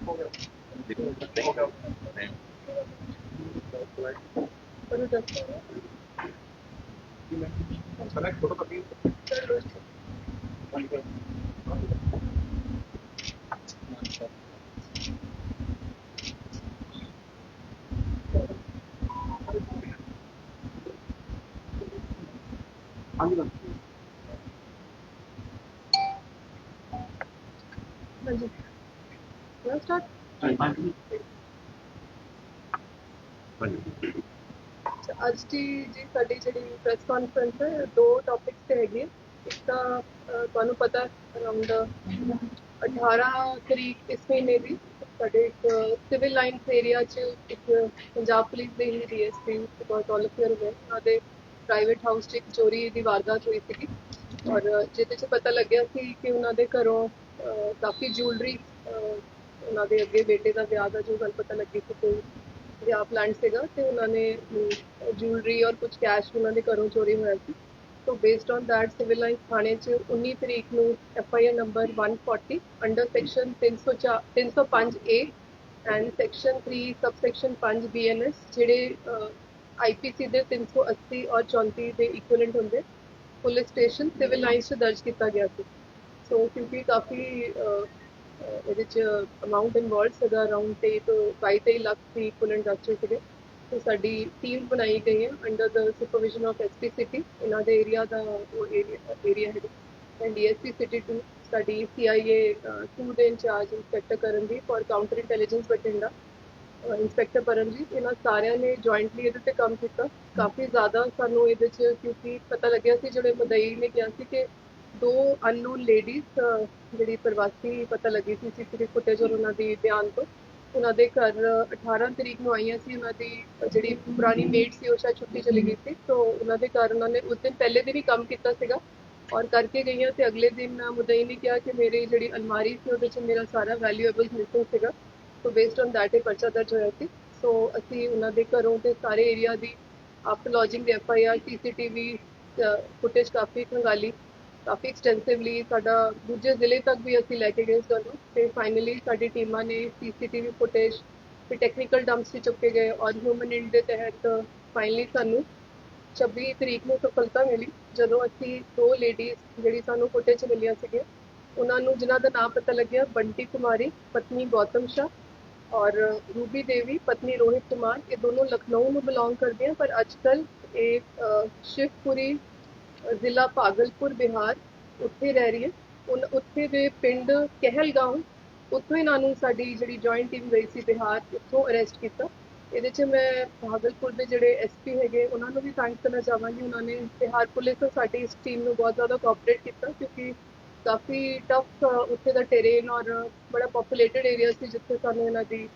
ਉਹਨੂੰ ਦੱਸੋ ਹਾਂਜੀ ਮੈਂ ਸਟਾਰਟ ਅੱਜ ਦੀ ਜੀ ਸਾਡੀ ਜਿਹੜੀ ਪ੍ਰੈਸ ਕਾਨਫਰੰਸ ਹੈ ਦੋ ਟੌਪਿਕਸ ਤੇ ਹੈਗੀ ਇੱਕ ਤਾਂ ਅਹ, ਤੁਹਾਨੂੰ ਪਤਾ ਅਰਾਊਂਡ 18 ਤਰੀਕ ਇਸ ਮਹੀਨੇ ਦੀ ਸਾਡੇ ਇੱਕ ਸਿਵਲ ਲਾਈਨਸ ਏਰੀਆ 'ਚ ਇੱਕ ਪੰਜਾਬ ਪੁਲਿਸ ਦੇ ਹੀ ਡੀਐਸਪੀ ਬਹੁਤ ਆਲ ਆਫ ਉਹਨਾਂ ਦੇ ਪ੍ਰਾਈਵੇਟ ਹਾਊਸ 'ਚ ਇੱਕ ਚੋਰੀ ਦੀ ਵਾਰਦਾਤ ਹੋਈ ਸੀਗੀ। ਔਰ ਜਿਹਦੇ 'ਚ ਪਤਾ ਲੱਗਿਆ ਸੀ ਕਿ ਉਹਨਾਂ ਦੇ ਘਰੋਂ ਅਹ, ਕਾਫੀ ਜੁਐਲਰੀ ਉਹਨਾਂ ਦੇ ਅੱਗੇ ਬੇਟੇ ਦਾ ਵਿਆਹ ਦਾ ਜੋ ਗੱਲ ਪਤਾ ਲੱਗੀ ਸੀ ਕੋਈ ਵਿਆਹ ਪਲਾਨ ਸੀਗਾ ਤੇ ਉਹਨਾਂ ਨੇ ਜੁਐਲਰੀ ਔਰ ਕੁਝ ਕੈਸ਼ ਉਹਨਾਂ ਦੇ ਘਰੋਂ ਚੋਰੀ ਹੋਇਆ ਸੀ। So based on that civil line ਥਾਣੇ 'ਚ 19 ਤਰੀਕ ਨੂੰ F I R number 140 under section 304 305 A and section 3 sub section 5 BNS ਜਿਹੜੇ ਆਈਪੀਸੀ ਦੇ 380 ਔਰ 34 ਦੇ ਇਕੁਇਵਲੈਂਟ ਹੁੰਦੇ ਪੁਲਿਸ ਸਟੇਸ਼ਨ ਸਿਵਲ ਲਾਈਨਸ 'ਚ ਦਰਜ ਕੀਤਾ ਗਿਆ ਸੀ। ਸੋ ਕਿਉਂਕਿ ਕਾਫੀ ਇਹਦੇ 'ਚ ਅਮਾਉਂਟ ਇਨਵੋਲਡ ਸੀਗਾ ਅਰਾਊਂਡ 23 ਤੋਂ 22 ਲੱਖ ਦੀ ਇਕੁਇਵਲੈਂਟ ਡਾਕਟਰ ਸੀਗੇ। ਤੇ ਸਾਡੀ ਟੀਮ ਬਣਾਈ ਗਈ ਹੈ under the supervision of SP city ਇਹਨਾਂ ਦੇ ਏਰੀਆ ਦਾ ਉਹ ਏਰੀਆ ਹੈ ਐਂਡ ਡੀਐਸਪੀ ਸਿਟੀ 2 ਸਾਡੀ ਸੀਆਈਏ 2 ਦੇ ਇੰਚਾਰਜ ਇੰਸਪੈਕਟਰ ਕਰਨਦੀਪ ਔਰ counter intelligence Bathinda. Inspector Paramjit, ਇਹਨਾਂ ਸਾਰਿਆਂ ਨੇ ਜੁਆਇੰਟਲੀ ਇਹਦੇ ਤੇ ਕੰਮ ਕੀਤਾ। ਕਾਫੀ ਜ਼ਿਆਦਾ ਸਾਨੂੰ ਇਹਦੇ 'ਚ ਕਿਉਂਕਿ ਪਤਾ ਲੱਗਿਆ ਸੀ, ਜਿਹੜੇ ਮਦਈ ਨੇ ਕਿਹਾ ਸੀ ਕਿ ਦੋ ਅਨਨੋਨ ਲੇਡੀਜ਼ ਜਿਹੜੀ ਪ੍ਰਵਾਸੀ ਪਤਾ ਲੱਗੀ ਸੀ ਸੀਸੀਟੀਵੀ ਫੁਟੇਜ ਔਰ ਉਹਨਾਂ ਦੀ ਬਿਆਨ ਤੋਂ। ਉਹਨਾਂ ਦੇ ਘਰ 18 ਤਰੀਕ ਨੂੰ ਆਈਆਂ ਸੀ, ਉਹਨਾਂ ਦੀ ਜਿਹੜੀ ਪੁਰਾਣੀ ਮੇਡ ਸੀ, ਉਹ ਸ਼ਾਇਦ ਛੁੱਟੀ ਚਲੀ ਗਈ ਸੀ। ਤੋਂ ਉਹਨਾਂ ਦੇ ਘਰ ਉਹਨਾਂ ਨੇ ਉਸ ਦਿਨ ਪਹਿਲੇ ਦਿਨ ਹੀ ਕੰਮ ਕੀਤਾ ਸੀਗਾ ਔਰ ਕਰਕੇ ਗਈਆਂ ਤੇ ਅਗਲੇ ਦਿਨ ਮੁਦਈ ਨੇ ਕਿਹਾ ਕਿ ਮੇਰੀ ਜਿਹੜੀ ਅਲਮਾਰੀ ਸੀ, ਉਹਦੇ 'ਚ ਮੇਰਾ ਸਾਰਾ ਵੈਲਿਊਏਬਲ ਮਿਸਿੰਗ ਸੀਗਾ। ਸੋ ਬੇਸਡ ਔਨ ਦੈਟ ਇਹ ਪਰਚਾ ਦਰਜ ਹੋਇਆ ਸੀ। ਸੋ ਅਸੀਂ ਉਹਨਾਂ ਦੇ ਘਰੋਂ ਤੇ ਸਾਰੇ ਏਰੀਆ ਦੀ after lodging the F I R CCTV footage ਕਾਫੀ ਖੰਗਾਲੀ ਕਾਫੀ ਐਕਸਟੈਂਸਿਵਲੀ ਸਾਡਾ ਦੂਜੇ ਜ਼ਿਲ੍ਹੇ ਤੱਕ ਵੀ ਅਸੀਂ ਲੈ ਕੇ ਗਏ ਇਸ ਗੱਲ ਨੂੰ ਤੇ ਫਾਈਨਲੀ ਸਾਡੀ ਟੀਮਾਂ ਨੇ ਸੀਸੀਟੀਵੀ ਫੁਟੇਜ ਤੇ ਟੈਕਨੀਕਲ ਡੰਪਸ ਵੀ ਚੁੱਕੇ ਗਏ ਔਰ ਹਿਊਮਨ ਇੰਡ ਦੇ ਤਹਿਤ ਫਾਈਨਲੀ ਸਾਨੂੰ 26 ਤਰੀਕ ਨੂੰ ਸਫਲਤਾ ਮਿਲੀ, ਜਦੋਂ ਅਸੀਂ ਦੋ ਲੇਡੀਜ਼ ਜਿਹੜੀ ਸਾਨੂੰ ਫੁਟੇਜ ਮਿਲੀਆਂ ਸੀਗੀਆਂ, ਉਹਨਾਂ ਨੂੰ ਜਿਨ੍ਹਾਂ ਦਾ ਨਾਮ ਪਤਾ ਲੱਗਿਆ, ਬੰਟੀ ਕੁਮਾਰੀ, ਪਤਨੀ ਗੌਤਮ ਸ਼ਾਹ ਔਰ ਰੂਬੀ ਦੇਵੀ, ਪਤਨੀ ਰੋਹਿਤ ਕੁਮਾਰ, ਇਹ ਦੋਨੋਂ ਲਖਨਊ ਨੂੰ ਬਿਲੋਂਗ ਕਰਦੀਆਂ ਪਰ ਅੱਜਕੱਲ ਇਹ ਸ਼ਿਵਪੁਰੀ ਜ਼ਿਲ੍ਹਾ ਭਾਗਲਪੁਰ, ਬਿਹਾਰ ਉੱਥੇ ਰਹਿ ਰਹੀ ਹੈ। ਉਨ, ਉੱਥੇ ਦੇ ਪਿੰਡ ਕਹਿਲਗਾਉਂ, ਉੱਥੋਂ ਇਹਨਾਂ ਨੂੰ ਸਾਡੀ ਜਿਹੜੀ ਜੁਆਇੰਟ ਟੀਮ ਗਈ ਸੀ ਬਿਹਾਰ, ਉੱਥੋਂ ਅਰੈਸਟ ਕੀਤਾ। ਇਹਦੇ 'ਚ ਮੈਂ ਭਾਗਲਪੁਰ ਦੇ ਜਿਹੜੇ ਐਸਪੀ ਹੈਗੇ, ਉਹਨਾਂ ਨੂੰ ਵੀ ਥੈਂਕਸ ਕਰਨਾ ਚਾਹਾਂਗੀ। ਉਹਨਾਂ ਨੇ ਬਿਹਾਰ ਪੁਲਿਸ ਤੋਂ ਸਾਡੀ ਇਸ ਟੀਮ ਨੂੰ ਬਹੁਤ ਜ਼ਿਆਦਾ ਕੋਆਪਰੇਟ ਕੀਤਾ, ਕਿਉਂਕਿ ਕਾਫੀ ਟਫ ਉੱਥੇ ਦਾ ਟੈਰੇਨ ਔਰ ਬੜਾ ਪੋਪੂਲੇਟਡ ਏਰੀਆ ਸੀ, ਜਿੱਥੇ ਸਾਨੂੰ ਇਹਨਾਂ ਦੀ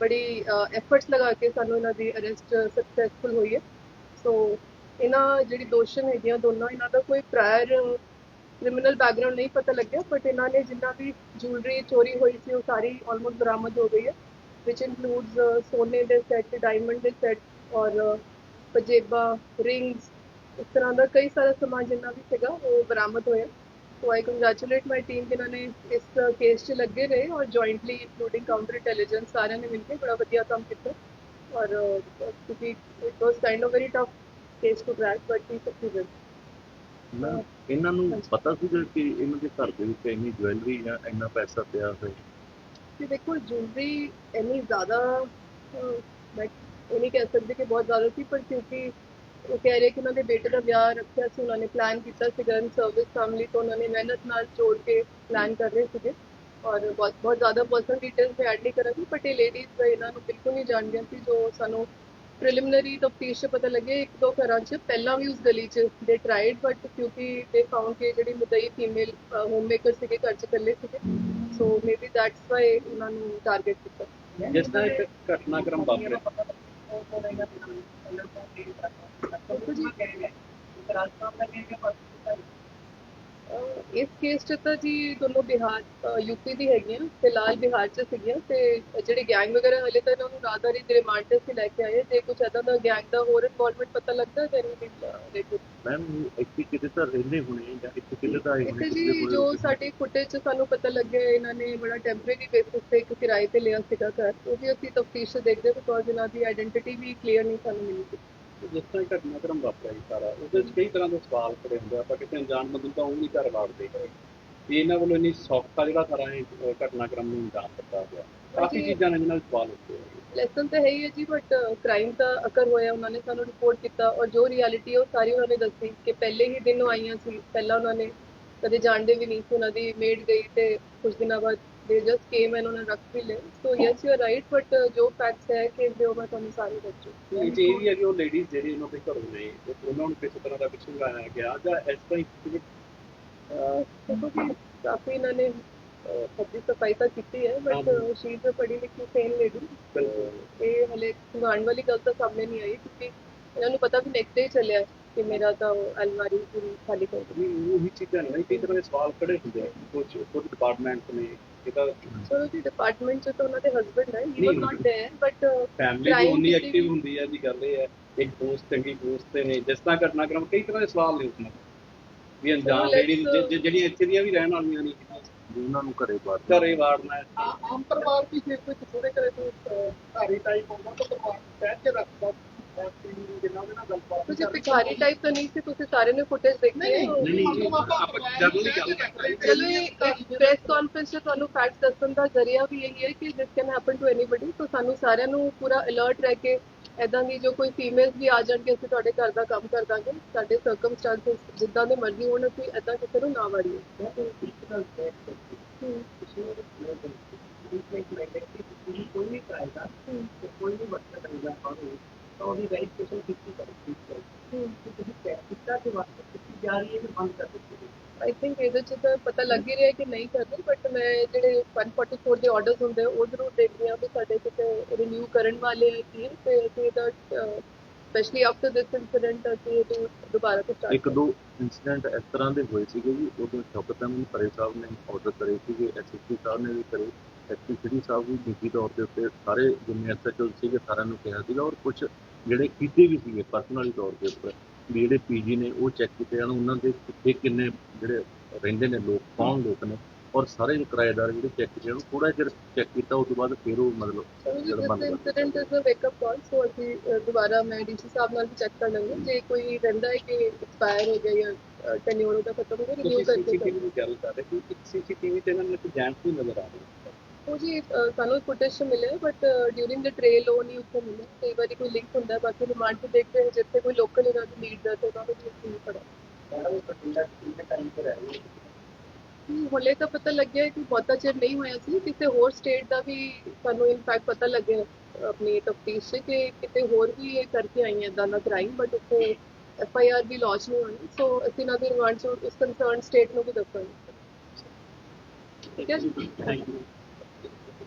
ਬੜੀ ਐਫਰਟਸ ਲਗਾ ਕੇ ਸਾਨੂੰ ਇਹਨਾਂ ਦੀ ਅਰੈਸਟ ਸਕਸੈਸਫੁਲ ਹੋਈ ਹੈ। ਸੋ ਇਹਨਾਂ ਜਿਹੜੀ ਦੋਸ਼ਣ ਹੈਗੀਆਂ ਦੋਨਾਂ ਇਹਨਾਂ ਦਾ ਕੋਈ ਪ੍ਰਾਇਰ ਕ੍ਰਿਮੀਨਲ ਬੈਕਗ੍ਰਾਉਂਡ ਨਹੀਂ ਪਤਾ ਲੱਗਿਆ ਬਟ ਇਹਨਾਂ ਨੇ ਜਿੰਨਾ ਵੀ ਜੁਐਲਰੀ ਚੋਰੀ ਹੋਈ ਸੀ ਉਹ ਸਾਰੀ ਆਲਮੋਸਟ ਬਰਾਮਦ ਹੋ ਗਈ ਹੈ, which includes ਸੋਨੇ ਦੇ ਸੈੱਟ ਡਾਇਮੰਡ ਦੇ ਸੈੱਟ ਔਰ ਪਜੇਬਾ ਰਿੰਗਸ ਇਸ ਤਰ੍ਹਾਂ ਦਾ ਕਈ ਸਾਰਾ ਸਮਾਨ ਜਿੰਨਾ ਵੀ ਸੀਗਾ ਉਹ ਬਰਾਮਦ ਹੋਇਆ। ਸੋ ਆਈ ਕੰਗ੍ਰੈਚੁਲੇਟ ਮਾਈ ਟੀਮ ਜਿਨ੍ਹਾਂ ਨੇ ਇਸ ਕੇਸ 'ਚ ਲੱਗੇ ਰਹੇ ਔਰ ਜੁਆਇੰਟਲੀ ਇਨਕਲੂਡਿੰਗ ਕਾਊਂਟਰ ਇੰਟੈਲੀਜੈਂਸ ਸਾਰਿਆਂ ਨੇ ਮਿਲ ਕੇ ਬੜਾ ਵਧੀਆ ਕੰਮ ਕੀਤਾ। ਔਰ ਕਿਉਂਕਿ it was kind of very tough case to crack but we succeeded ਇਹਨਾਂ ਨੂੰ। ਪਤਾ ਸੀਗਾ ਕਿ ਇਹਨਾਂ ਦੇ ਘਰ ਦੇ ਵਿੱਚ ਇੰਨੀ ਜਵੈਲਰੀ ਜਾਂ ਇੰਨਾ ਪੈਸਾ ਪਿਆ ਹੋਇਆ ਕਿ ਦੇਖੋ ਜੁਐਲਰੀ ਇੰਨੀ ਜ਼ਿਆਦਾ ਮੈਂ ਇਹ ਨਹੀਂ ਕਹਿ ਸਕਦੀ ਕਿ ਬਹੁਤ ਜ਼ਿਆਦਾ ਸੀ ਪਰ ਕਿਉਂਕਿ ਉਹ ਕਹਿ ਰਹੇ ਕਿ ਉਹਨਾਂ ਦੇ ਬੇਟੇ ਦਾ ਵਿਆਹ ਰੱਖਿਆ ਸੀ ਉਹਨਾਂ ਨੇ ਪਲਾਨ ਕੀਤਾ ਸੀਗਾ ਇਨ ਸਰਵਿਸ ਫੈਮਿਲੀ ਤੋਂ ਉਹਨਾਂ ਨੇ ਮਿਹਨਤ ਨਾਲ ਜੋੜ ਕੇ ਪਲਾਨ ਕਰ ਰਹੇ ਸੀਗੇ ਔਰ ਬਹੁਤ ਬਹੁਤ ਜ਼ਿਆਦਾ ਪਰਸਨਲ ਡਿਟੇਲਸ ਮੈਂ ਐਡ ਨਹੀਂ ਕਰਾਂਗੀ ਬਟ ਇਹ ਲੇਡੀਜ਼ ਇਹਨਾਂ ਨੂੰ ਬਿਲਕੁਲ ਨਹੀਂ ਜਾਣਦੀਆਂ ਸੀ ਜੋ ਸਾਨੂੰ ਪ੍ਰੀਲਿਮਿਨਰੀ ਤਫਤੀਸ਼ 'ਚ ਪਤਾ ਲੱਗੇ ਇੱਕ ਦੋ ਘਰਾਂ 'ਚ ਪਹਿਲਾਂ ਵੀ ਉਸ ਗਲੀ 'ਚ ਦੇ ਟਰਾਈਡ ਬਟ ਕਿਉਂਕਿ ਦੇ ਫਾਊਂਡ ਕਿ ਜਿਹੜੀ ਮੁਦਈ ਫੀਮੇਲ ਹੋਮ ਮੇਕਰ ਸੀਗੇ ਘਰ 'ਚ ਇਕੱਲੇ ਸੀਗੇ। ਸੋ ਮੇਬੀ ਦੈਟਸ ਵਾਈ ਉਹਨਾਂ ਨੂੰ ਟਾਰਗੇਟ ਕੀਤਾ। ਜਿਸ ਤਰ੍ਹਾਂ ਇੱਕ ਘਟਨਾਕ੍ਰਮ ਵਾਪਰਿਆ। ਜੀ। ਅਹ ਇਸ ਕੇਸ 'ਚ ਤਾਂ ਜੀ ਦੋਨੋਂ ਬਿਹਾਰ ਯੂਪੀ ਦੀ ਹੈਗੀਆਂ ਫਿਲਹਾਲ ਬਿਹਾਰ 'ਚ ਸੀਗੀਆਂ ਤੇ ਜਿਹੜੇ ਗੈਂਗ ਵਗੈਰਾ ਹਲੇ ਤਾਂ ਇਹਨਾਂ ਨੂੰ ਰਾਦਾਰੀ ਦੇ ਰਿਮਾਂਡ ਤੇ ਅਸੀਂ ਲੈ ਕੇ ਆਏ ਜੇ ਕੁਝ ਏਦਾਂ ਦਾ ਗੈਂਗ ਦਾ ਹੋਰ ਇਨਵੋਲਵਮੈਂਟ ਪਤਾ ਲੱਗਦਾ let you know. ਮੈਮ ਇੱਥੇ ਕਿਤੇ ਤਾਂ ਰਹਿੰਦੇ ਹੋਣੇ ਜਾਂ ਇੱਥੇ ਕਿਤੇ ਤਾਂ ਇੱਥੇ ਜੀ ਜੋ ਸਾਡੀ ਫੁਟੇਜ 'ਚ ਸਾਨੂੰ ਪਤਾ ਲੱਗਿਆ ਇਹਨਾਂ ਨੇ ਬੜਾ ਟੈਂਪਰੇਰੀ ਬੇਸਿਸ ਤੇ ਇੱਕ ਕਿਰਾਏ ਤੇ ਲਿਆ ਸੀਗਾ ਘਰ। ਉਹ ਵੀ ਅਸੀਂ ਤਫਤੀਸ਼ ਦੇਖਦੇ ਬਿਕੋਜ਼ ਇਹਨਾਂ ਦੀ ਆਇਡੈਂਟੀਟੀ ਵੀ ਕਲੀਅਰ ਨਹੀਂ ਸਾਨੂੰ ਮਿਲੀ। ਸੀ ਜਿਸ ਤਰ੍ਹਾਂ ਇਹ ਘਟਨਾਕ੍ਰਮ ਵਾਪਰਿਆ ਜੀ ਸਾਰਾ ਉਹਦੇ ਵਿੱਚ ਕਈ ਤਰ੍ਹਾਂ ਦੇ ਸਵਾਲ ਖੜੇ ਹੁੰਦੇ ਆਪਾਂ ਕਿਸੇ ਅਣਜਾਣ ਬੰਦੇ ਤਾਂ ਉਹ ਨਹੀਂ ਘਰ ਵਾੜਦੇ ਵੀ ਇਹਨਾਂ ਵੱਲੋਂ ਇੰਨੀ ਸੌਖਤਾ ਜਿਹੜਾ ਸਾਰਾ ਇਹ ਘਟਨਾਕ੍ਰਮ ਨੂੰ ਅੰਜਾਮ ਦਿੱਤਾ ਗਿਆ। ਕਾਫੀ। ਚੀਜ਼ਾਂ ਨੇ ਜਿਹਨਾਂ ਦੇ ਸਵਾਲ ਉੱਠਦੇ ਲੈਸਨ ਤਾਂ ਹੈ ਹੀ ਹੈ ਜੀ ਬਟ ਕ੍ਰਾਈਮ ਤਾਂ ਅਕਰ ਹੋਇਆ ਉਹਨਾਂ ਨੇ ਸਾਨੂੰ ਰਿਪੋਰਟ ਕੀਤਾ ਔਰ ਜੋ ਰਿਐਲਿਟੀ ਉਹ ਸਾਰੀ ਉਹਨਾਂ ਨੇ ਦੱਸੀ ਕਿ ਪਹਿਲੇ ਹੀ ਦਿਨ ਉਹ ਆਈਆਂ ਸੀ ਪਹਿਲਾਂ ਉਹਨਾਂ ਨੇ ਕਦੇ ਜਾਣਦੇ ਵੀ ਨਹੀਂ ਸੀ ਉਹਨਾਂ ਦੀ ਮੇਡ ਗਈ ਤੇ ਕੁਝ ਦਿਨਾਂ ਬਾਅਦ ਦੇ ਜਸਟ ਕੇਮ ਐਂਡ ਉਹਨਾਂ ਨੇ ਰੱਖ ਵੀ ਲਏ so yes you are right but ਜੋ ਫੈਕਟਸ ਹੈ ਕਿ ਜੋ ਮੈਂ ਤੁਹਾਨੂੰ ਸਾਰੇ ਦੱਸ ਇਹ ਚੀਜ਼ ਵੀ ਹੈ ਕਿ ਉਹ ਲੇਡੀਜ਼ ਜਿਹੜੀ ਉਹਨਾਂ ਦੇ ਘਰੋਂ ਨੇ ਤੇ ਉਹਨਾਂ ਨੂੰ ਕਿਸੇ ਤਰ੍ਹਾਂ ਦਾ ਪਿੱਛੇ ਲਗਾਇਆ ਗਿਆ ਜਾਂ ਇਸ ਤਰ੍ਹਾਂ ਹੀ ਦੇਖੋ ਜੀ ਕਾਫੀ ਇਹਨਾਂ ਨੇ ਸੱਜੀ ਸਫ਼ਾਈ ਤਾਂ ਕੀਤੀ ਹੈ ਬਟ ਹਾਂ। ਸ਼ੀ ਇਜ਼ ਅ ਪੜ੍ਹੀ ਲਿਖੀ ਸੇਮ ਲੇਡੀ ਇਹ ਹਲੇ ਸੰਭਾਲਣ ਵਾਲੀ ਗੱਲ ਤਾਂ ਸਾਹਮਣੇ ਨਹੀਂ ਆਈ ਕਿਉਂਕਿ ਇਹਨਾਂ ਨੂੰ ਪਤਾ ਵੀ ਨੈਕਸਟ ਡੇ ਚੱਲਿਆ ਕਿ ਮੇਰਾ ਤਾਂ ਉਹ ਅਲਮਾਰੀ ਪੂਰੀ ਖਾਲੀ ਕਰ ਦਿੱਤੀ ਵੀ ਉਹੀ ਚੀਜ਼ਾਂ ਨੇ ਨਾ, ਕਈ ਤਰ੍ਹਾਂ ਦੇ ਸਵਾਲ ਖੜੇ ਹੁੰਦੇ ਆ ਕੁਝ ਕੁਝ ਡਿਪਾਰਟਮੈਂਟ ਨੇ ਇਹਦਾ ਚਲੋ ਜੀ ਡਿਪਾਰਟਮੈਂਟ ਚ ਤਾਂ ਉਹਨਾਂ ਦੇ ਹਸਬੰਡ ਹੈ ਹੀ ਨਹੀਂ, was not there but family Crime ਵੀ ਉਨੀ ਕੀਤੀ ਐਕਟਿਵ ਵੀ- ਹੁੰਦੀ ਹੈ ਜੀ ਗੱਲ ਇਹ ਹੈ ਇੱਕ ਦੋਸਤ ਚੰਗੀ ਦੋਸਤ ਨੇ ਜਿਸ ਤਰ੍ਹਾਂ ਘਟਨਾਕ੍ਰਮ ਕਈ ਤਰ੍ਹਾਂ ਦੇ ਸਵਾਲ ਨੇ ਉਸ ਨਾਲ ਵੀ ਅਣਜਾਣ So, let's, ਲੇਡੀ ਜਿਹੜੀਆਂ ਇੱਥੇ ਦੀਆਂ ਵੀ ਰਹਿਣ ਵਾਲੀਆਂ ਨੇ ਵੀ ਉਹਨਾਂ ਨੂੰ ਘਰੇ ਬਾਹਰ ਘਰੇ ਵਾੜਨਾ ਹੈ ਆਮ ਪਰਿਵਾਰ ਵੀ ਜੇ ਕੋਈ ਥੋੜੇ ਕਰੇ ਕੋਈ ਘਾਰੀ ਟਾਈਪ ਹੁੰਦਾ ਤਾਂ ਪਰਿਵਾਰ ਕਹਿ ਕੇ ਰੱਖਦਾ ਤੁਸੀਂ ਭਿਖਾਰੀ ਟਾਈਪ ਤਾਂ ਨਹੀਂ ਸੀ ਤੁਸੀਂ ਸਾਰੇ ਨੇ ਫੁਟੇਜ ਦੇਖੀ ਹੈ ਨਹੀਂ, ਨਹੀਂ ਆਪਾਂ ਚਲੋ ਇਹ ਪ੍ਰੈਸ ਕਾਨਫਰੰਸ 'ਚ ਤੁਹਾਨੂੰ ਫੈਕਟ ਦੱਸਣ ਦਾ ਜ਼ਰੀਆ ਵੀ ਇਹੀ ਹੈ ਕਿ this can happen to anybody so ਸਾਨੂੰ ਸਾਰਿਆਂ ਨੂੰ ਪੂਰਾ ਅਲਰਟ ਰਹਿ ਕੇ ਐਦਾਂ ਦੀ ਜੋ ਕੋਈ ਫੀਮੇਲਸ ਵੀ ਆ ਜਾਣਗੇ ਅਸੀਂ ਤੁਹਾਡੇ ਘਰ ਦਾ ਕੰਮ ਕਰ ਦਾਂਗੇ। ਸਾਡੇ ਸਰਕਮਸਟੈਂਸਸ ਜਿੱਦਾਂ ਦੇ ਮਰਜ਼ੀ ਹੋਣ ਅਸੀਂ ਐਦਾਂ ਕਿਸੇ ਨੂੰ ਨਾ ਵਾੜੀਏ। ਕੋਈ ਵੀ ਹਮ, ਕੋਈ ਵੀ ਬੱਚਾ ਕਰੇਗਾ ਪਾਉਂ ਤਾਂ ਉਹਦੀ ਵੈਰੀਫਿਕੇਸ਼ਨ ਕੀਤੀ ਕਰਦੀ ਹੈ। ਕਿ ਤੁਸੀਂ ਕਿੱਤਾ ਦੇ ਵਾਸਤੇ ਕੀਤੀ ਜਾ ਰਹੀ ਹੈ ਕਿ ਬੰਦ ਕਰ ਦਿੱਤੀ ਹੈ ਆਈ ਥਿੰਕ ਇਹਦੇ ਚ ਤਾਂ ਪਤਾ ਲੱਗ ਹੀ ਰਿਹਾ ਕਿ ਨਹੀਂ ਕਰਦੇ ਬਟ ਮੈਂ ਜਿਹੜੇ 144 ਦੇ ਆਰਡਰਸ ਹੁੰਦੇ ਆ, ਉਹ ਜ਼ਰੂਰ ਦੇਖਦੀ ਹਾਂ ਵੀ ਸਾਡੇ ਕਿਤੇ ਰਿਨਿਊ ਕਰਨ ਵਾਲੇ ਹੈ ਕੀ ਤੇ ਅਸੀਂ ਇਹਦਾ ਸਪੈਸ਼ਲੀ ਆਫਟਰ ਦਿਸ ਇਨਸੀਡੈਂਟ ਅਸੀਂ ਇਹ ਦੁਬਾਰਾ ਤੋਂ ਸਟਾਰਟ ਇੱਕ ਦੋ ਇਨਸੀਡੈਂਟ ਇਸ ਤਰ੍ਹਾਂ ਦੇ ਹੋਏ ਸੀਗੇ ਜੀ ਉਦੋਂ ਸ਼ੌਕਤ ਅਹਿਮਦ ਪਰੇ ਸਾਹਿਬ ਨੇ ਆਰਡਰ ਕਰੇ ਸੀਗੇ ਐਸਐਸਪੀ ਸਾਹਿਬ ਨੇ ਵੀ ਕਰੇ ਐਸਪੀ ਸ੍ਰੀ ਸਾਹਿਬ ਵੀ ਨਿੱਜੀ ਤੌਰ ਦੇ ਉੱਤੇ ਸਾਰੇ ਜਿੰਨੇ ਐਸਐਚਓ ਸੀਗੇ ਸਾਰਿਆਂ ਨੂੰ ਕਿਹਾ ਸੀਗਾ ਔਰ ਕੁਝ ਜਿਹੜੇ ਕੀਤੇ ਵੀ ਸੀਗੇ ਪਰਸਨਲੀ ਤੌਰ ਦੇ ਉੱਪਰ ਵੀ ਜਿਹੜੇ ਪੀਜੀ ਨੇ ਉਹ ਚੈੱਕ ਕੀਤੇ ਜਾਣ ਉਹਨਾਂ ਦੇ ਕਿੱਥੇ ਕਿੰਨੇ ਜਿਹੜੇ ਰਹਿੰਦੇ ਨੇ ਲੋਕ ਕੌਣ ਲੋਕ ਨੇ ਔਰ ਸਾਰੇ ਕਿਰਾਏਦਾਰ ਜਿਹੜੇ ਚੈੱਕ ਕੀਤੇ ਜਾਣ ਥੋੜਾ ਜਿਹਾ ਚੈੱਕ ਕੀਤਾ ਉਸ ਤੋਂ ਬਾਅਦ ਫਿਰ ਉਹ ਮਤਲਬ ਚਲੋ ਜਿਹੜਾ ਬੰਦ ਇਨਸੀਡੈਂਟ ਇਜ਼ ਅ ਵੇਕਅਪ ਕਾਲ ਸੋ ਅਸੀਂ ਦੁਬਾਰਾ ਮੈਂ ਡੀਸੀ ਸਾਹਿਬ ਨਾਲ ਵੀ ਚੈੱਕ ਕਰ ਲਾਂਗੇ ਜੇ ਕੋਈ ਰਹਿੰਦਾ ਹੈ ਕਿ ਐਕਸਪਾਇਰ ਹੋ ਗਿਆ ਜਾਂ ਟੈਨਿਓਰ ਉਹਦਾ ਖਤਮ ਹੋ ਗਿਆ ਰਿਨਿਊ ਕਰਕੇ ਸੀਸੀਟੀਵੀ ਦੀ ਗੱਲ ਕਰ ਰਹੇ ਕਿ ਸੀਸੀਟੀਵੀ ਤੇ ਇਹਨਾਂ ਨੂੰ ਜੈਂਟ ਵੀ ਨਜ਼ਰ ਆ ਰਿਹਾ ਉਹ ਜੀ ਅਹ, ਸਾਨੂੰ ਫੁਟੇਜ ਚ ਮਿਲਿਆ ਬਟ ਡਿਊਰਿੰਗ ਦ ਟ੍ਰੇਲ ਉਹ ਨਹੀਂ ਉੱਥੇ ਮਿਲਿਆ। ਕਈ ਵਾਰੀ ਕੋਈ ਲਿੰਕ ਹੁੰਦਾ ਹੈ, ਬਾਕੀ ਰਿਮਾਂਡ ਤੇ ਦੇਖਦੇ ਹਾਂ ਜਿੱਥੇ ਕੋਈ ਲੋਕਲ ਇਹਨਾਂ ਦੀ ਨੀਡ ਦਾ ਤੇ ਉਹਨਾਂ ਨੂੰ ਵੀ ਅਸੀਂ ਪੜਾ ਸਾਡਾ ਵੀ ਪਟਿੰਦਾ ਕਿੰਨੇ ਟਾਈਮ ਤੇ ਰਹਿ ਰਹੀ ਹੁਣੇ ਤਾਂ ਪਤਾ ਲੱਗਿਆ ਹੈ ਕਿ ਬਹੁਤਾ ਚਿਰ ਨਹੀਂ ਹੋਇਆ ਸੀ। ਕਿਸੇ ਹੋਰ ਸਟੇਟ ਦਾ ਵੀ ਸਾਨੂੰ ਇਨਫੈਕਟ ਪਤਾ ਲੱਗਿਆ ਆਪਣੀ ਤਫਤੀਸ਼ 'ਚ ਕਿ ਕਿਤੇ ਹੋਰ ਵੀ ਇਹ ਕਰਕੇ ਆਈ ਹੈ ਇਦਾਂ ਦਾ ਕ੍ਰਾਈਮ ਬਟ ਉੱਥੇ ਐਫ ਆਈ ਆਰ ਵੀ ਲਾਂਚ ਨਹੀਂ ਹੋਈ ਸੋ ਅਸੀਂ ਇਹਨਾਂ ਦੇ ਰਿਮਾਂਡ 'ਚ ਉਸ ਕੰਸਰਨ ਸਟੇਟ ਨੂੰ ਵੀ ਦੱਸਾਂਗੇ। ਠੀਕ ਹੈ ਜੀ? ਥੈਂਕ ਯੂ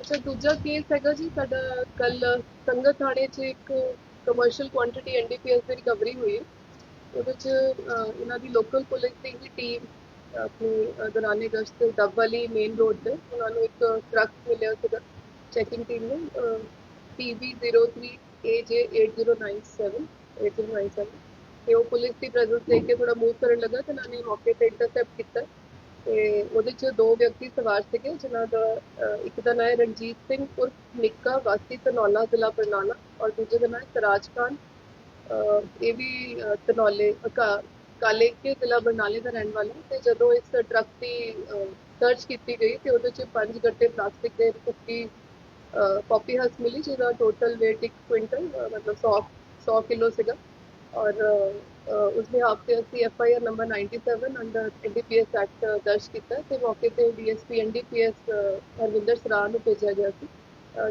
ਅੱਛਾ ਦੂਜਾ ਕੇਸ ਹੈਗਾ ਜੀ ਸਾਡਾ ਕੱਲ ਸੰਗਤ ਥਾਣੇ 'ਚ ਇੱਕ ਕਮਰਸ਼ੀਅਲ ਕੁਆਂਟੀਟੀ ਐਨਡੀਪੀਐਸ ਦੀ ਰਿਕਵਰੀ ਹੋਈ ਹੈ। ਉਹਦੇ 'ਚ ਅਹ, ਇਹਨਾਂ ਦੀ ਲੋਕਲ ਪੁਲਿਸ ਦੀ ਹੀ ਟੀਮ ਆਪਣੀ ਅਹ, ਦੌਰਾਨੇ ਗਸ਼ਤ ਤੇ ਡੱਬ ਵਾਲੀ ਮੇਨ ਰੋਡ ਤੇ ਉਹਨਾਂ ਨੂੰ ਇੱਕ ਟਰੱਕ ਮਿਲਿਆ ਸੀਗਾ। ਚੈਕਿੰਗ ਟੀਮ ਨੇ PB03 AJ8097 8097 ਤੇ ਉਹ ਪੁਲਿਸ ਦੀ ਪ੍ਰੈਜ਼ੈਂਸ ਦੇਖ ਕੇ ਥੋੜਾ ਮੂਵ ਕਰਨ ਲੱਗਾ ਤੇ ਉਹਨਾਂ ਨੇ ਮੌਕੇ ਤੇ ਇੰਟਰਸੈਪਟ ਕੀਤਾ। ਤੇ ਉਹਦੇ ਚ ਦੋ ਵਿਅਕਤੀ ਸਵਾਰ ਸੀਗੇ ਜਿਨ੍ਹਾਂ ਦਾ ਇੱਕ ਦਾ ਨਾਮ ਹੈ ਰਣਜੀਤ ਸਿੰਘ ਉਰਫ ਨਿੱਕਾ ਵਾਸੀ ਧਨੌਲਾ ਜ਼ਿਲ੍ਹਾ ਬਰਨਾਲਾ ਔਰ ਦੂਜੇ ਦਾ ਨਾਮ ਹੈ ਸਰਾਜ ਖਾਨ। ਇਹ ਵੀ ਅਹ, ਧਨੌਲੇ ਕਾਲੇ ਕੇ ਜ਼ਿਲ੍ਹਾ ਬਰਨਾਲੇ ਦਾ ਰਹਿਣ ਵਾਲਾ ਤੇ ਜਦੋਂ ਇਸ ਟਰੱਕ ਦੀ ਸਰਚ ਕੀਤੀ ਗਈ ਤੇ ਉਹਦੇ ਚ ਪੰਜ ਗੱਟੇ ਪਲਾਸਟਿਕ ਦੇ 50 ਕਾਪੀ ਹਸ ਮਿਲੀ ਜਿਹਦਾ ਟੋਟਲ weight 1 ਕੁਇੰਟਲ ਮਤਲਬ 100 100 ਕਿਲੋ ਸੀਗਾ। ਔਰ ਅਹ, ਅਹ ਅਸੀਂ F I R number 97 under NDPS act ਦਰਜ ਕੀਤਾ ਤੇ ਮੌਕੇ ਤੇ ਡੀਐਸਪੀ ਐਨਡੀਪੀਐਸ ਹਰਵਿੰਦਰ ਸਰਾਹ ਨੂੰ ਭੇਜਿਆ ਗਿਆ ਸੀ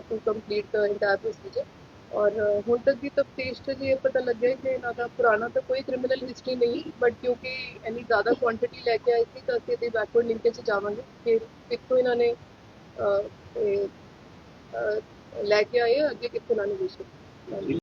ਟੂ ਕੰਪਲੀਟ ਇੰਟਾਇਰ ਪ੍ਰੋਸੀਜਰ ਔਰ ਹੁਣ ਤੱਕ ਦੀ ਤਫਤੀਸ਼ ਤੇ ਇਹ ਪਤਾ ਲੱਗਿਆ ਕਿ ਇਹਨਾਂ ਦਾ ਪੁਰਾਣਾ ਤਾਂ ਕੋਈ ਕ੍ਰਿਮੀਨਲ ਹਿਸਟਰੀ ਨਹੀਂ ਬਟ ਕਿਉਂਕਿ ਇੰਨੀ ਜ਼ਿਆਦਾ ਕੁਆਂਟੀਟੀ ਲੈ ਕੇ ਆਏ ਸੀ ਤਾਂ ਅਸੀਂ ਇਹਦੇ ਬੈਕਵਰਡ ਲਿੰਕੇਜ 'ਚ ਜਾਵਾਂਗੇ। ਕਿ ਕਿੱਥੋਂ ਇਹਨਾਂ ਨੇ ਲੈ ਕੇ ਆਏ ਅੱਗੇ ਕਿੱਥੋਂ ਇਹਨਾਂ ਨੇ ਵੇਚੇ?